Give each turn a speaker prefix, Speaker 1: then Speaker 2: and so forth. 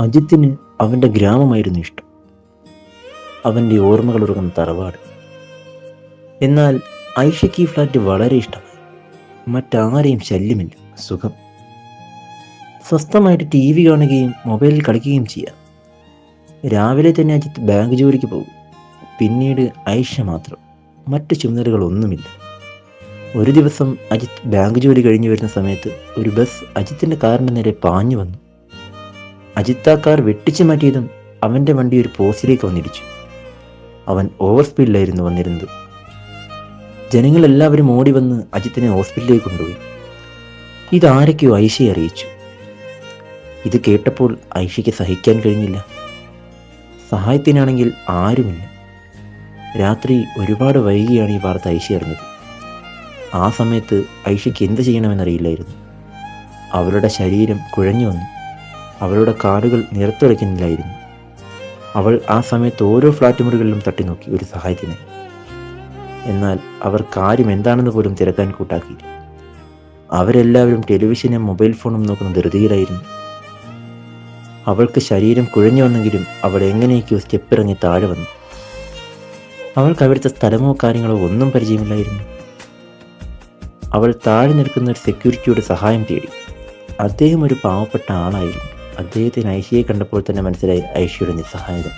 Speaker 1: അജിത്തിന് അവന്റെ ഗ്രാമമായിരുന്നു ഇഷ്ടം. അവന്റെ ഓർമ്മകൾ ഉറങ്ങുന്ന തറവാട്. എന്നാൽ ഐഷയ്ക്ക് ഈ ഫ്ലാറ്റ് വളരെ ഇഷ്ടമായി. മറ്റാരെയും ശല്യമില്ല സുഖം. സ്വസ്ഥമായിട്ട് ടി വി കാണുകയും മൊബൈലിൽ കളിക്കുകയും ചെയ്യാം. രാവിലെ തന്നെ അജിത്ത് ബാങ്ക് ജോലിക്ക് പോകും. പിന്നീട് ഐഷ മാത്രം. മറ്റ് ചുമതലകളൊന്നുമില്ല. ഒരു ദിവസം അജിത്ത് ബാങ്ക് ജോലി കഴിഞ്ഞു വരുന്ന സമയത്ത് ഒരു ബസ് അജിത്തിന്റെ കാറിന്റെ നേരെ പാഞ്ഞു വന്നു. അജിത്ത് ആ കാർ വെട്ടിച്ചു മാറ്റിയതും അവന്റെ വണ്ടി ഒരു പോസ്റ്റിലേക്ക് വന്നിടിച്ചു. അവൻ ഓവർ സ്പീഡിലായിരുന്നു വന്നിരുന്നത്. ജനങ്ങളെല്ലാവരും ഓടി വന്ന് അജിത്തിനെ ഹോസ്പിറ്റലിലേക്ക് കൊണ്ടുപോയി. ഇതാരൊക്കെയോ ഐഷയെ അറിയിച്ചു. ഇത് കേട്ടപ്പോൾ ഐഷയ്ക്ക് സഹിക്കാൻ കഴിഞ്ഞില്ല. സഹായത്തിനാണെങ്കിൽ ആരുമില്ല. രാത്രി ഒരുപാട് വൈകിയാണ് ഈ വാർത്ത ഐഷ അറിഞ്ഞത്. ആ സമയത്ത് ഐഷയ്ക്ക് എന്ത് ചെയ്യണമെന്നറിയില്ലായിരുന്നു. അവരുടെ ശരീരം കുഴഞ്ഞു വന്നു. അവളുടെ കാലുകൾ നിരത്തുറയ്ക്കുന്നില്ലായിരുന്നു അവൾ ആ സമയത്ത് ഓരോ ഫ്ലാറ്റ് മുറികളിലും തട്ടി നോക്കി ഒരു സഹായത്തിന് എന്നാൽ അവർ കാര്യം എന്താണെന്ന് പോലും തിരക്കാൻ കൂട്ടാക്കി അവരെല്ലാവരും ടെലിവിഷനും മൊബൈൽ ഫോണും നോക്കുന്ന ധൃതിയിലായിരുന്നു. അവൾക്ക് ശരീരം കുഴഞ്ഞു വന്നെങ്കിലും അവൾ എങ്ങനെയൊക്കെയോ സ്റ്റെപ്പിറങ്ങി താഴെ വന്നു. അവൾക്ക് അവിടുത്തെ സ്ഥലമോ കാര്യങ്ങളോ ഒന്നും പരിചയമില്ലായിരുന്നു. അവൾ താഴെ നിൽക്കുന്ന ഒരു സെക്യൂരിറ്റിയുടെ സഹായം തേടി. അദ്ദേഹം ഒരു പാവപ്പെട്ട ആളായിരുന്നു. അദ്ദേഹത്തിന് ഐഷയെ കണ്ടപ്പോൾ തന്നെ മനസ്സിലായി ഐഷയുടെ നിസ്സഹായത.